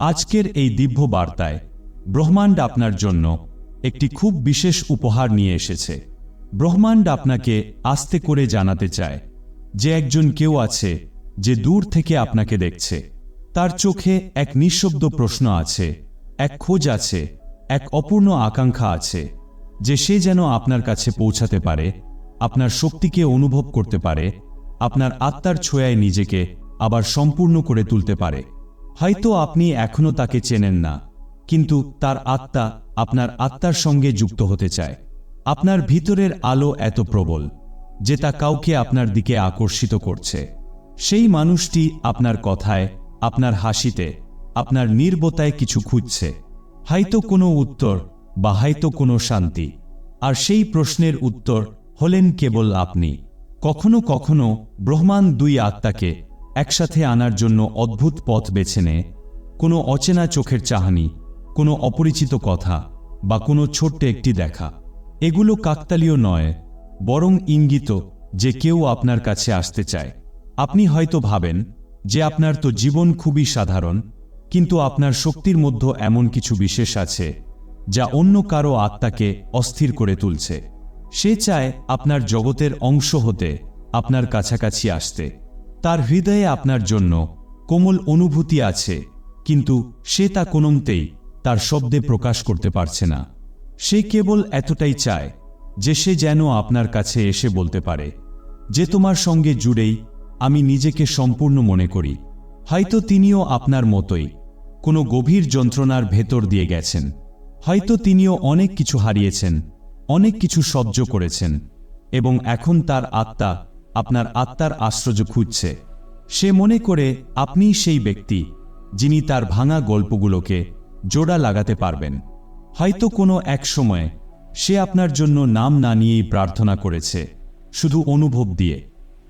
আজকের এই দিব্য বার্তায় ব্রহ্মাণ্ড আপনার জন্য একটি খুব বিশেষ উপহার নিয়ে এসেছে। ব্রহ্মাণ্ড আপনাকে আস্তে করে জানাতে চায় যে একজন কেউ আছে যে দূর থেকে আপনাকে দেখছে। তার চোখে এক নিঃশব্দ প্রশ্ন আছে, এক খোঁজ আছে, এক অপূর্ণ আকাঙ্ক্ষা আছে যে সে যেন আপনার কাছে পৌঁছাতে পারে, আপনার শক্তিকে অনুভব করতে পারে, আপনার আত্মার ছোঁয়ায় নিজেকে আবার সম্পূর্ণ করে তুলতে পারে। হয়তো আপনি এখনও তাকে চেনেন না, কিন্তু তার আত্মা আপনার আত্মার সঙ্গে যুক্ত হতে চায়। আপনার ভিতরের আলো এত প্রবল যে তা কাউকে আপনার দিকে আকর্ষিত করছে। সেই মানুষটি আপনার কথায়, আপনার হাসিতে, আপনার নির্বতায় কিছু খুঁজছে। হয়তো কোনো উত্তর বা হয়তো কোনো শান্তি। আর সেই প্রশ্নের উত্তর হলেন কেবল আপনি। কখনো কখনো ব্রহ্মাণ্ড দুই আত্মাকে একসাথে আনার জন্য অদ্ভুত পথ বেছে নেয় কোনো অচেনা চোখের চাহানি, কোনো অপরিচিত কথা বা কোনো ছোট্ট একটি দেখা। এগুলো কাকতালীয় নয়, বরং ইঙ্গিত যে কেউ আপনার কাছে আসতে চায়। আপনি হয়তো ভাবেন যে আপনার তো জীবন খুবই সাধারণ, কিন্তু আপনার শক্তির মধ্যে এমন কিছু বিশেষ আছে, যা অন্য কারও আত্মাকে অস্থির করে তুলছে। সে চায় আপনার জগতের অংশ হতে, আপনার কাছাকাছি আসতে। তার হৃদয়ে আপনার জন্য কোমল অনুভূতি আছে, কিন্তু সে তা কোনোমতেই তার শব্দে প্রকাশ করতে পারছে না। সে কেবল এতটাই চায় যে সে যেন আপনার কাছে এসে বলতে পারে, যে তোমার সঙ্গে জুড়েই আমি নিজেকে সম্পূর্ণ মনে করি। হয়তো তিনিও আপনার মতোই কোনো গভীর যন্ত্রণার ভেতর দিয়ে গেছেন। হয়তো তিনিও অনেক কিছু হারিয়েছেন, অনেক কিছু সহ্য করেছেন, এবং এখন তার আত্মা আপনার আত্মার আশ্রয় খুঁজছে। সে মনে করে, আপনিই সেই ব্যক্তি, যিনি তার ভাঙা গল্পগুলোকে জোড়া লাগাতে পারবেন। হয়তো কোনো এক সময়ে সে আপনার জন্য নাম না নিয়েই প্রার্থনা করেছে, শুধু অনুভব দিয়ে।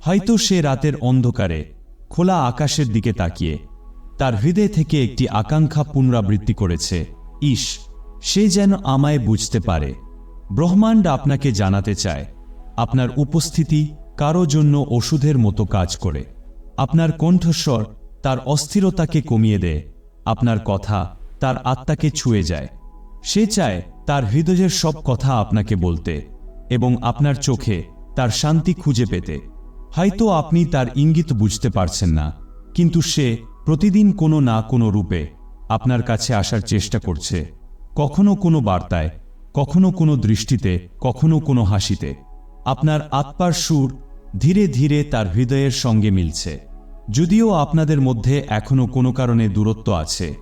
হয়তো সে রাতের অন্ধকারে, খোলা আকাশের দিকে তাকিয়ে, তার হৃদয় থেকে একটি আকাঙ্ক্ষা পুনরাবৃত্তি করেছে। ইস, সে যেন আমায় বুঝতে পারে। ব্রহ্মাণ্ড আপনাকে জানাতে চায়। আপনার উপস্থিতি কারও জন্য ওষুধের মতো কাজ করে। আপনার কণ্ঠস্বর তার অস্থিরতাকে কমিয়ে দেয়। আপনার কথা তার আত্মাকে ছুঁয়ে যায়। সে চায় তার হৃদয়ের সব কথা আপনাকে বলতে এবং আপনার চোখে তার শান্তি খুঁজে পেতে। হয়তো আপনি তার ইঙ্গিত বুঝতে পারছেন না, কিন্তু সে প্রতিদিন কোনো না কোনো রূপে আপনার কাছে আসার চেষ্টা করছে। কখনো কোনো বার্তায়, কখনো কোনো দৃষ্টিতে, কখনো কোনো হাসিতে। আপনার আত্মার সুর ধীরে ধীরে তার হৃদয়ের সঙ্গে মিলছে। যদিও আপনাদের মধ্যে এখনও কোনো কারণে দূরত্ব আছে,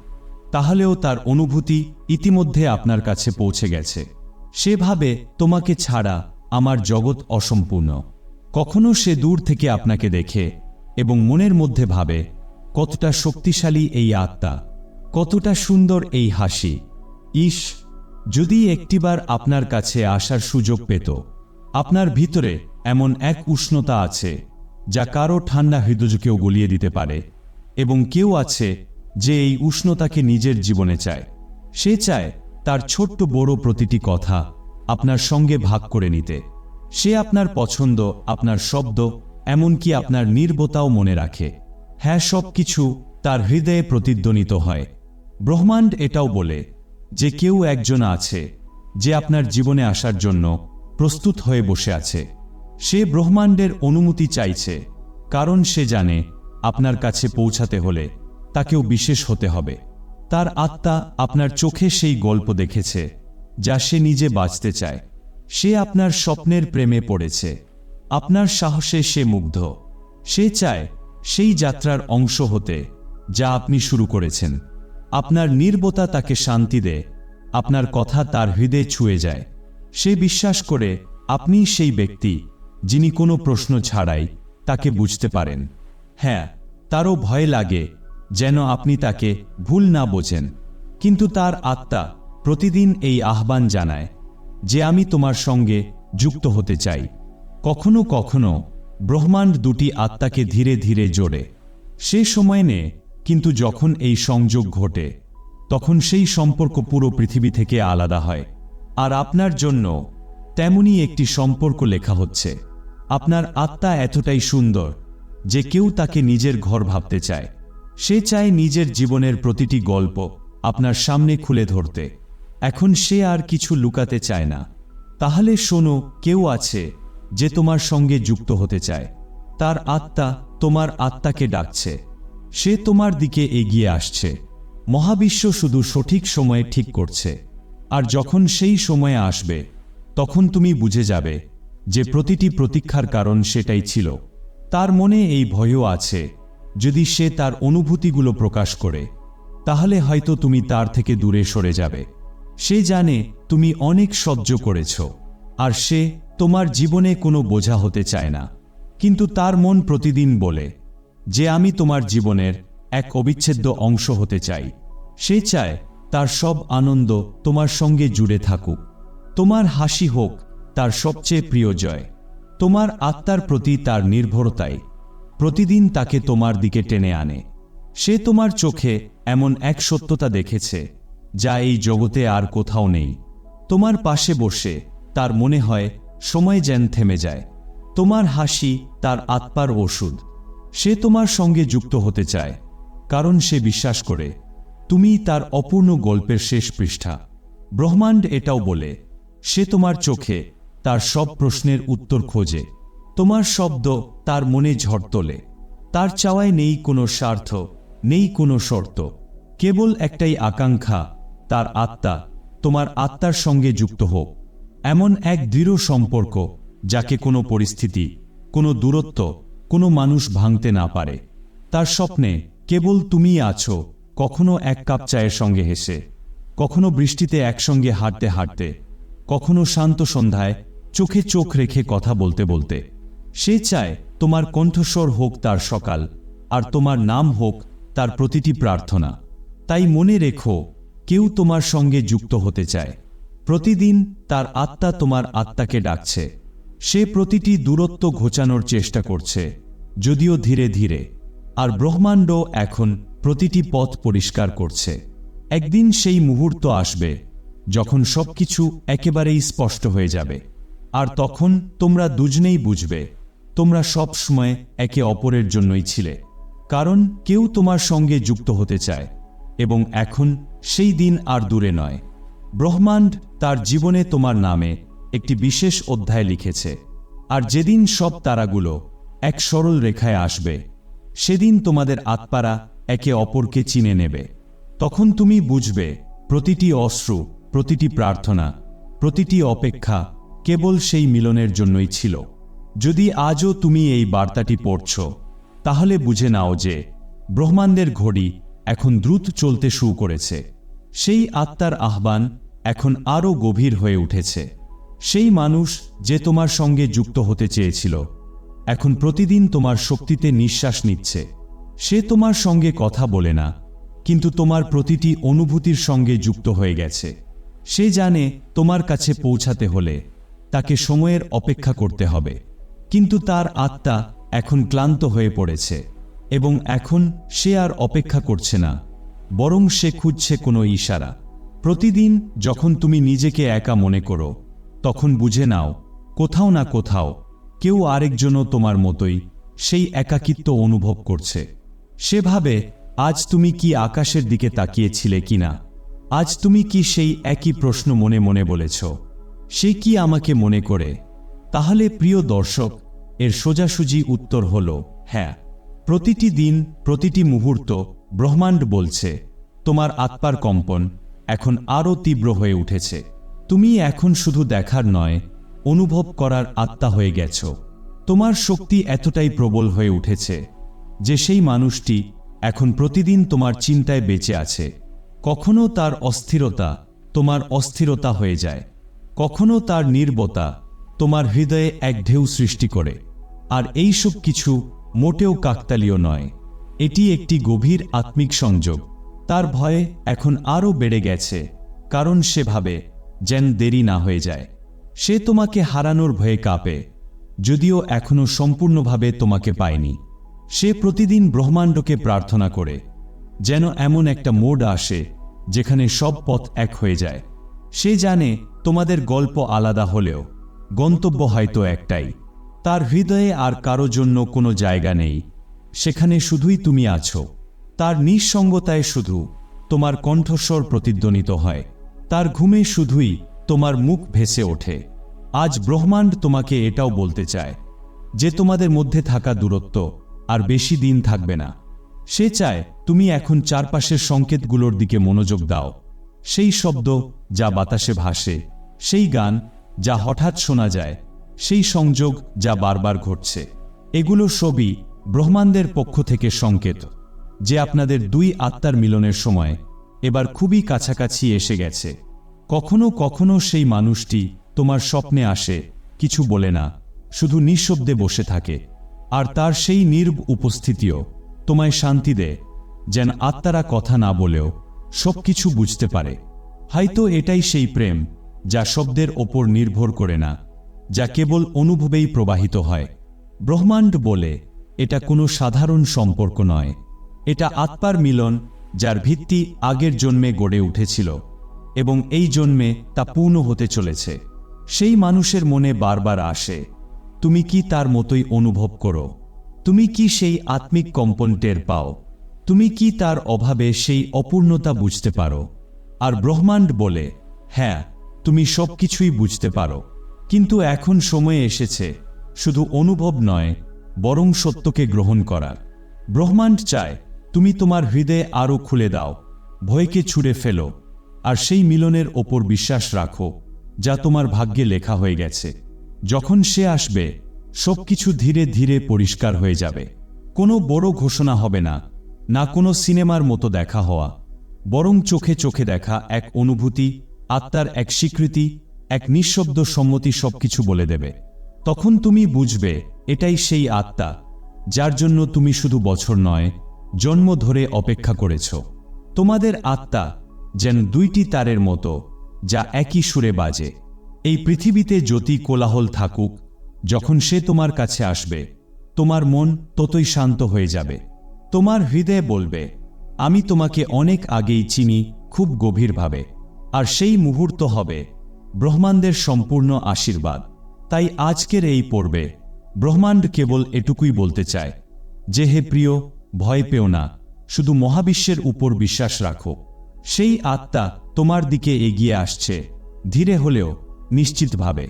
তাহলেও তার অনুভূতি ইতিমধ্যে আপনার কাছে পৌঁছে গেছে। সে ভাবে তোমাকে ছাড়া আমার জগৎ অসম্পূর্ণ। কখনো সে দূর থেকে আপনাকে দেখে এবং মনের মধ্যে ভাবে, কতটা শক্তিশালী এই আত্মা, কতটা সুন্দর এই হাসি। ইস, যদি একটিবার আপনার কাছে আসার সুযোগ পেত, আপনার ভিতরে এমন এক উষ্ণতা আছে, যা কারও ঠান্ডা হৃদয়কেও গলিয়ে দিতে পারে, এবং কেউ আছে যে এই উষ্ণতাকে নিজের জীবনে চায়। সে চায় তার ছোট্ট বড় প্রতিটি কথা আপনার সঙ্গে ভাগ করে নিতে। সে আপনার পছন্দ, আপনার শব্দ, এমনকি আপনার নির্বতাও মনে রাখে। হ্যাঁ সব কিছু তার হৃদয়ে প্রতিধ্বনিত হয়। ব্রহ্মাণ্ড এটাও বলে যে কেউ একজন আছে যে আপনার জীবনে আসার জন্য প্রস্তুত হয়ে বসে আছে। সে ব্রহ্মাণ্ডের অনুমতি চাইছে, কারণ সে জানে আপনার কাছে পৌঁছাতে হলে তাকেও বিশেষ হতে হবে। তার আত্মা আপনার চোখে সেই গল্প দেখেছে, যা সে নিজে বাঁচতে চায়। সে আপনার স্বপ্নের প্রেমে পড়েছে। আপনার সাহসে সে মুগ্ধ। সে চায় সেই যাত্রার অংশ হতে, যা আপনি শুরু করেছেন। আপনার নির্বতা তাকে শান্তি দেয় আপনার কথা তার হৃদয়ে ছুঁয়ে যায়। সে বিশ্বাস করে আপনি সেই ব্যক্তি যিনি কোনো প্রশ্ন ছাড়াই তাকে বুঝতে পারেন। হ্যাঁ তারও ভয় লাগে যেন আপনি তাকে ভুল না বোঝেন। কিন্তু তার আত্মা প্রতিদিন এই আহ্বান জানায় যে আমি তোমার সঙ্গে যুক্ত হতে চাই। কখনো কখনো ব্রহ্মাণ্ড দুটি আত্মাকে ধীরে ধীরে জোড়ে। সে সময় নে, কিন্তু যখন এই সংযোগ ঘটে, তখন সেই সম্পর্ক পুরো পৃথিবী থেকে আলাদা হয়। আর আপনার জন্য তেমনই একটি সম্পর্ক লেখা হচ্ছে। আপনার আত্মা এতটাই সুন্দর যে কেউ তাকে নিজের ঘর ভাবতে চায়। সে চায় নিজের জীবনের প্রতিটি গল্প আপনার সামনে খুলে ধরতে। এখন সে আর কিছু লুকাতে চায় না। তাহলে শোনো, কেউ আছে যে তোমার সঙ্গে যুক্ত হতে চায়। তার আত্মা তোমার আত্মাকে ডাকছে। সে তোমার দিকে এগিয়ে আসছে। মহাবিশ্ব শুধু সঠিক সময়ে ঠিক করছে। আর যখন সেই সময়ে আসবে তখন তুমি বুঝে যাবে যে প্রতিটি প্রতীক্ষার কারণ সেটাই ছিল। তার মনে এই ভয়ও আছে, যদি সে তার অনুভূতিগুলো প্রকাশ করে, তাহলে হয়তো তুমি তার থেকে দূরে সরে যাবে। সে জানে তুমি অনেক সহ্য করেছ, আর সে তোমার জীবনে কোনো বোঝা হতে চায় না। কিন্তু তার মন প্রতিদিন বলে যে আমি তোমার জীবনের এক অবিচ্ছেদ্য অংশ হতে চাই। সে চায় তার সব আনন্দ তোমার সঙ্গে জুড়ে থাকুক। তোমার হাসি হোক, তার সবচেয়ে প্রিয় জয়। তোমার আত্মার প্রতি তার নির্ভরতাই। প্রতিদিন তাকে তোমার দিকে টেনে আনে। সে তোমার চোখে এমন এক সত্যতা দেখেছে, যা এই জগতে আর কোথাও নেই। তোমার পাশে বসে, তার মনে হয়, সময় যেন থেমে যায়। তোমার হাসি, তার আত্মার ওষুধ। সে তোমার সঙ্গে যুক্ত হতে চায়, কারণ সে বিশ্বাস করে, তুমি তার অপূর্ণ গল্পের শেষ পৃষ্ঠা। ব্রহ্মাণ্ড এটাও বলে সে তোমার চোখে তার সব প্রশ্নের উত্তর খোঁজে। তোমার শব্দ তার মনে ঝড় তোলে। তার চাওয়ায় নেই কোনো স্বার্থ, নেই কোনো শর্ত। কেবল একটাই আকাঙ্ক্ষা, তার আত্মা, তোমার আত্মার সঙ্গে যুক্ত হোক। এমন এক দৃঢ় সম্পর্ক যাকে কোনো পরিস্থিতি, কোনো দূরত্ব, কোনো মানুষ ভাঙতে না পারে। তার স্বপ্নে কেবল তুমিই আছো, কখনো এক কাপ চায়ের সঙ্গে হেসে, কখনো বৃষ্টিতে একসঙ্গে হাঁটতে হাঁটতে। কখনো শান্ত সন্ধ্যায় চোখে চোখ রেখে কথা বলতে বলতে, সে চায় তোমার কণ্ঠস্বর হোক তার সকাল, আর তোমার নাম হোক তার প্রতিটি প্রার্থনা। তাই মনে রেখো, কেউ তোমার সঙ্গে যুক্ত হতে চায়। প্রতিদিন তার আত্মা তোমার আত্মাকে ডাকছে। সে প্রতিটি দূরত্ব ঘোচানোর চেষ্টা করছে, যদিও ধীরে ধীরে। আর ব্রহ্মাণ্ড এখন প্রতিটি পথ পরিষ্কার করছে। একদিন সেই মুহূর্ত আসবে যখন সবকিছু একেবারেই স্পষ্ট হয়ে যাবে। আর তখন তোমরা দুজনেই বুঝবে, তোমরা সব সময় একে অপরের জন্যই ছিলে। কারণ কেউ তোমার সঙ্গে যুক্ত হতে চায়, এবং এখন সেই দিন আর দূরে নয়। ব্রহ্মাণ্ড তার জীবনে তোমার নামে একটি বিশেষ অধ্যায় লিখেছে, আর যেদিন সব তারাগুলো এক সরল রেখায় আসবে, সেদিন তোমাদের আত্মারা একে অপরকে চিনে নেবে। তখন তুমি বুঝবে, প্রতিটি অশ্রু প্রতিটি প্রার্থনা, প্রতিটি অপেক্ষা কেবল সেই মিলনের জন্যই ছিল। যদি আজও তুমি এই বার্তাটি পড়ছ, তাহলে বুঝে নাও যে ব্রহ্মাণ্ডের ঘড়ি এখন দ্রুত চলতে শুরু করেছে। সেই আত্মার আহ্বান এখন আরও গভীর হয়ে উঠেছে। সেই মানুষ যে তোমার সঙ্গে যুক্ত হতে চেয়েছিল, এখন প্রতিদিন তোমার শক্তিতে নিঃশ্বাস নিচ্ছে। সে তোমার সঙ্গে কথা বলে না, কিন্তু তোমার প্রতিটি অনুভূতির সঙ্গে যুক্ত হয়ে গেছে। সে জানে তোমার কাছে পৌঁছাতে হলে, তাকে সময়ের অপেক্ষা করতে হবে। কিন্তু তার আত্মা এখন ক্লান্ত হয়ে পড়েছে, এবং এখন সে আর অপেক্ষা করছে না, বরং সে খুঁজছে কোনো ইশারা। প্রতিদিন যখন তুমি নিজেকে একা মনে করো, তখন বুঝে নাও, কোথাও না কোথাও কেউ আরেকজনও তোমার মতোই সেই একাকিত্ব অনুভব করছে। সেভাবে আজ তুমি কি আকাশের দিকে তাকিয়েছিলে কিনা? আজ তুমি কি সেই একই প্রশ্ন মনে মনে বলেছ? সে কি আমাকে মনে করে? তাহলে প্রিয় দর্শক, এর সোজাসুজি উত্তর হল হ্যাঁ। প্রতিটি দিন, প্রতিটি মুহূর্ত ব্রহ্মাণ্ড বলছে, তোমার আত্মার কম্পন এখন আরও তীব্র হয়ে উঠেছে। তুমি এখন শুধু দেখার নয়, অনুভব করার আত্মা হয়ে গেছ। তোমার শক্তি এতটাই প্রবল হয়ে উঠেছে যে সেই মানুষটি এখন প্রতিদিন তোমার চিন্তায় বেঁচে আছে। কখনো তার অস্থিরতা তোমার অস্থিরতা হয়ে যায়। কখনো তার নির্বতা তোমার হৃদয়ে এক ঢেউ সৃষ্টি করে। আর এই সব কিছু মোটেও কাকতালীয় নয়। এটি একটি গভীর আত্মিক সংযোগ। তার ভয়ে এখন আরও বেড়ে গেছে, কারণ সে ভাবে যেন দেরি না হয়ে যায়। সে তোমাকে হারানোর ভয়ে কাঁপে, যদিও এখনও সম্পূর্ণভাবে তোমাকে পায়নি। সে প্রতিদিন ব্রহ্মাণ্ডকে প্রার্থনা করে, যেন এমন একটা মোড আসে যেখানে সব পথ এক হয়ে যায়। সে জানে তোমাদের গল্প আলাদা হলেও, গন্তব্য হয়তো একটাই। তার হৃদয়ে আর কারও জন্য কোনো জায়গা নেই। সেখানে শুধুই তুমি আছো। তার নিঃসঙ্গতায় শুধু তোমার কণ্ঠস্বর প্রতিধ্বনিত হয়। তার ঘুমে শুধুই তোমার মুখ ভেসে ওঠে। আজ ব্রহ্মাণ্ড তোমাকে এটাও বলতে চায় যে তোমাদের মধ্যে থাকা দূরত্ব আর বেশি দিন থাকবে না। সে চায় তুমি এখন চারপাশের সংকেতগুলোর দিকে মনোযোগ দাও। সেই শব্দ যা বাতাসে ভাসে, সেই গান যা হঠাৎ শোনা যায়, সেই সংযোগ যা বারবার ঘটছে। এগুলো সবই ব্রহ্মাণ্ডের পক্ষ থেকে সংকেত, যে আপনাদের দুই আত্মার মিলনের সময় এবার খুবই কাছাকাছি এসে গেছে। কখনো কখনো সেই মানুষটি তোমার স্বপ্নে আসে, কিছু বলে না, শুধু নিঃশব্দে বসে থাকে, আর তার সেই নির্ব উপস্থিতিও তোমায় শান্তি দে, যেন আত্মারা কথা না বলেও সবকিছু বুঝতে পারে। হয়তো এটাই সেই প্রেম যা শব্দের ওপর নির্ভর করে না, যা কেবল অনুভবেই প্রবাহিত হয়। ব্রহ্মাণ্ড বলে, এটা কোনো সাধারণ সম্পর্ক নয়। এটা আত্মার মিলন যার ভিত্তি আগের জন্মে গড়ে উঠেছিল এবং এই জন্মে তা পূর্ণ হতে চলেছে। সেই মানুষের মনে বারবার আসে, তুমি কি তার মতোই অনুভব করো? তুমি কি সেই আত্মিক কম্পন টের পাও? তুমি কি তার অভাবে সেই অপূর্ণতা বুঝতে পারো? আর ব্রহ্মাণ্ড বলে হ্যাঁ তুমি সব কিছুই বুঝতে পারো। কিন্তু এখন সময় এসেছে, শুধু অনুভব নয়, বরং সত্যকে গ্রহণ করার। ব্রহ্মাণ্ড চায়, তুমি তোমার হৃদয়ে আরও খুলে দাও, ভয়কে ছুঁড়ে ফেলো, আর সেই মিলনের ওপর বিশ্বাস রাখো, যা তোমার ভাগ্যে লেখা হয়ে গেছে। যখন সে আসবে সবকিছু ধীরে ধীরে পরিষ্কার হয়ে যাবে। কোনো বড় ঘোষণা হবে না না কোনো সিনেমার মতো দেখা হওয়া, বরং চোখে চোখে দেখা এক অনুভূতি, আত্মার এক স্বীকৃতি, এক নিঃশব্দ সম্মতি সবকিছু বলে দেবে। তখন তুমি বুঝবে, এটাই সেই আত্মা, যার জন্য তুমি শুধু বছর নয়, জন্ম ধরে অপেক্ষা করেছ। তোমাদের আত্মা যেন দুইটি তারের মতো, যা একই সুরে বাজে। এই পৃথিবীতে যতি কোলাহল থাকুক যখন সে তোমার কাছে আসবে, তোমার মন ততই শান্ত হয়ে যাবে। তোমার হৃদয় বলবে, আমি তোমাকে অনেক আগেই চিনি খুব গভীরভাবে, আর সেই মুহূর্ত হবে ব্রহ্মাণ্ডের সম্পূর্ণ আশীর্বাদ। তাই আজকের এই পর্বে ব্রহ্মাণ্ড কেবল এটুকুই বলতে চায়, যে হে প্রিয়, ভয় পেও না, শুধু মহাবিশ্বের উপর বিশ্বাস রাখো। সেই আত্মা তোমার দিকে এগিয়ে আসছে, ধীরে হলেও নিশ্চিতভাবে।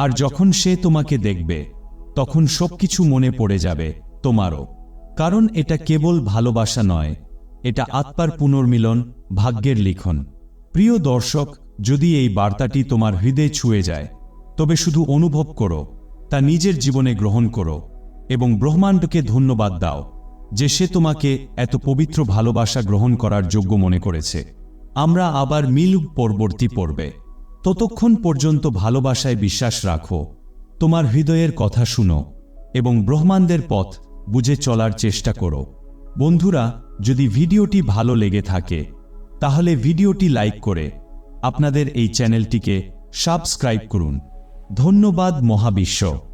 আর যখন সে তোমাকে দেখবে, তখন সবকিছু মনে পড়ে যাবে, তোমারও। কারণ এটা কেবল ভালোবাসা নয়, এটা আত্মার পুনর্মিলন, ভাগ্যের লিখন। প্রিয় দর্শক, যদি এই বার্তাটি তোমার হৃদয়ে ছুঁয়ে যায়, তবে শুধু অনুভব করো, তা নিজের জীবনে গ্রহণ করো, এবং ব্রহ্মাণ্ডকে ধন্যবাদ দাও, যে সে তোমাকে এত পবিত্র ভালোবাসা গ্রহণ করার যোগ্য মনে করেছে। আমরা আবার মিল পরবর্তী পর্বে। ততক্ষণ পর্যন্ত ভালোবাসায় বিশ্বাস রাখো। তোমার হৃদয়ের কথা শুনো এবং ব্রহ্মাণ্ডের পথ বুঝে চলার চেষ্টা করো। বন্ধুরা, যদি ভিডিওটি ভালো লেগে থাকে, তাহলে ভিডিওটি লাইক করে আপনাদের এই চ্যানেলটিকে সাবস্ক্রাইব করুন। ধন্যবাদ মহাবিশ্ব।